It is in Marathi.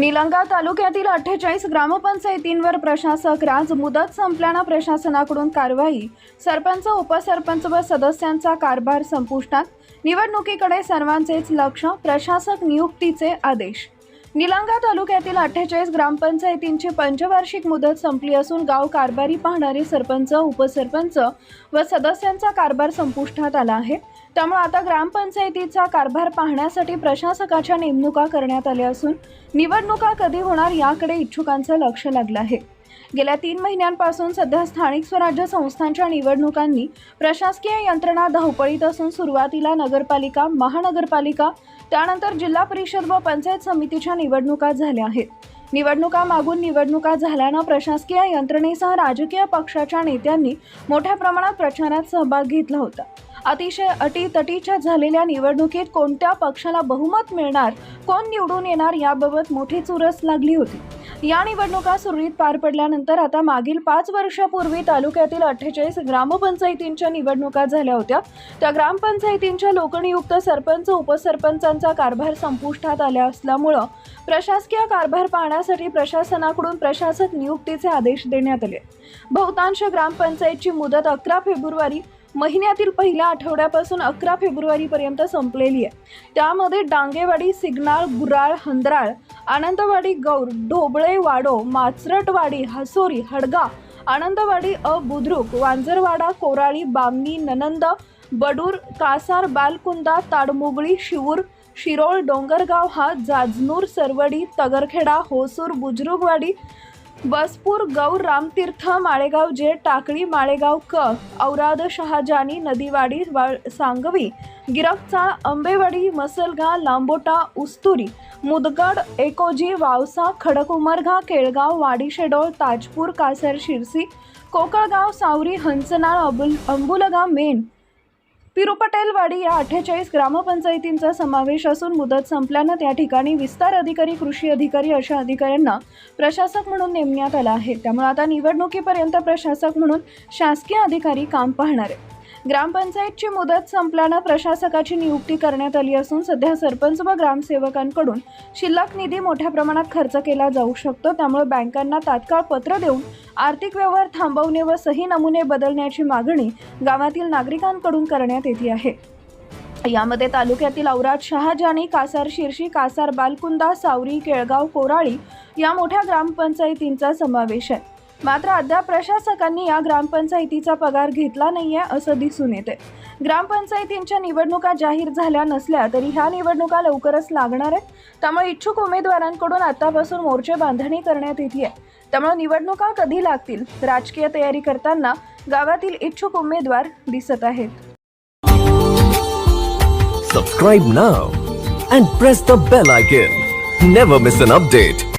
निलंगा तालुक्यातील अठ्ठेचाळीस ग्रामपंचायतींवर प्रशासक राज मुदत संपल्यानं प्रशासनाकडून कारवाई. सरपंच उपसरपंच व सदस्यांचा कारभार संपुष्टात. निवडणुकीकडे सर्वांचेच लक्ष प्रशासक नियुक्तीचे आदेश. निलंगा तालुक्यातील अठ्ठेचाळीस ग्रामपंचायतींची पंचवार्षिक मुदत संपली असून गाव कारभारी पाहणारे सरपंच उपसरपंच व सदस्यांचा कारभार संपुष्टात आला आहे. त्यामुळे आता ग्रामपंचायतीचा कारभार पाहण्यासाठी प्रशासकाच्या नेमणुका करण्यात आल्या असून निवडणुका कधी होणार याकडे इच्छुकांचं लक्ष लागलं आहे. गेल्या तीन महिन्यांपासून सध्या स्थानिक स्वराज्य संस्थांच्या निवडणुकांनी प्रशासकीय यंत्रणा धावपळीत असून सुरुवातीला नगरपालिका महानगरपालिका त्यानंतर जिल्हा परिषद व पंचायत समितीच्या निवडणुका झाल्या आहेत. निवडणुका मागून निवडणुका झाल्यानं प्रशासकीय यंत्रणेसह राजकीय पक्षाच्या नेत्यांनी मोठ्या प्रमाणात प्रचारात सहभाग घेतला होता. अतिशय अटीतटीच्या झालेल्या निवडणुकीत कोणत्या पक्षाला बहुमत मिळणार कोण निवडून येणार याबाबत मोठी चुरस लागली होती. या निवडणुका सुरळीत पार पडल्यानंतर आता मागील पाच वर्षापूर्वी तालुक्यातील अठ्ठेचाळीस ग्रामपंचायतींच्या निवडणुका झाल्या होत्या. त्या ग्रामपंचायतींच्या लोकनियुक्त सरपंच उपसरपंचांचा कारभार संपुष्टात आल्या असल्यामुळं प्रशासकीय कारभार पाहण्यासाठी प्रशासनाकडून प्रशासक नियुक्तीचे आदेश देण्यात आले. बहुतांश ग्रामपंचायतची मुदत अकरा फेब्रुवारी महिन्यातील पहिल्या आठवड्यापासून अकरा फेब्रुवारीपर्यंत संपलेली आहे. त्यामध्ये डांगेवाडी सिग्नाळ गुराळ हंदराळ आनंदवाडी गौर ढोबळे वाडो माचरटवाडी हसोरी हडगा आनंदवाडी अ बुद्रुक वांजरवाडा कोराळी बामणी ननंद बडूर कासार बालकुंदा ताडमुगळी शिवूर शिरोळ डोंगरगाव हा जाजनूर सरवडी तगरखेडा होसूर बुजरुगवाडी बसपूर गौर रामतीर्थ माळेगाव जे टाकळी माळेगाव क औराद शहाजानी नदीवाडी वा सांगवी गिरकचाळ आंबेवाडी मसलगा लांबोटा उस्तुरी मुदगड एकोजी वावसा खडकुमरगा केळगाव वाडीशेडोळ ताजपूर कासर शिरसी कोकळगाव सावरी हंचनाळ अबुल अंबुलगा मेन पिरुपटेलवाडी या अठ्ठेचाळीस ग्रामपंचायतींचा समावेश असून मुदत संपल्यानं त्या ठिकाणी विस्तार अधिकारी कृषी अधिकारी अशा अधिकाऱ्यांना प्रशासक म्हणून नेमण्यात आलं आहे. त्यामुळे आता निवडणुकीपर्यंत प्रशासक म्हणून शासकीय अधिकारी काम पाहणार आहे ग्रामपंचायतची मुदत संपल्यानं प्रशासकाची नियुक्ती करण्यात आली असून सध्या सरपंच व ग्रामसेवकांकडून शिल्लक निधी मोठ्या प्रमाणात खर्च केला जाऊ शकतो. त्यामुळे बँकांना तात्काळ पत्र देऊन आर्थिक व्यवहार थांबवणे व सही नमुने बदलण्याची मागणी गावातील नागरिकांकडून करण्यात येते आहे. यामध्ये तालुक्यातील औराद शहाजानी कासार शिर्शी कासार बालकुंदा सावरी केळगाव कोराळी या मोठ्या ग्रामपंचायतींचा समावेश आहे. मात्र अद्याप प्रशासकांनी या ग्रामपंचायतीचा पगार घेतला नाहीये असं दिसून येते ग्रामपंचायतींच्या निवडणुका जाहीर झाल्या नसल्या तरी ह्या निवडणुका लवकरच लागणार आहेत त्यामुळे इच्छुक उमेदवारांकडून आतापासून मोर्चे बांधणी करण्यात येते आहे त्यामुळे निवडणुका कधी लागतील राजकीय तयारी करताना गावातील इच्छुक उमेदवार दिसत आहेत Subscribe now and press the bell icon. Never miss an update.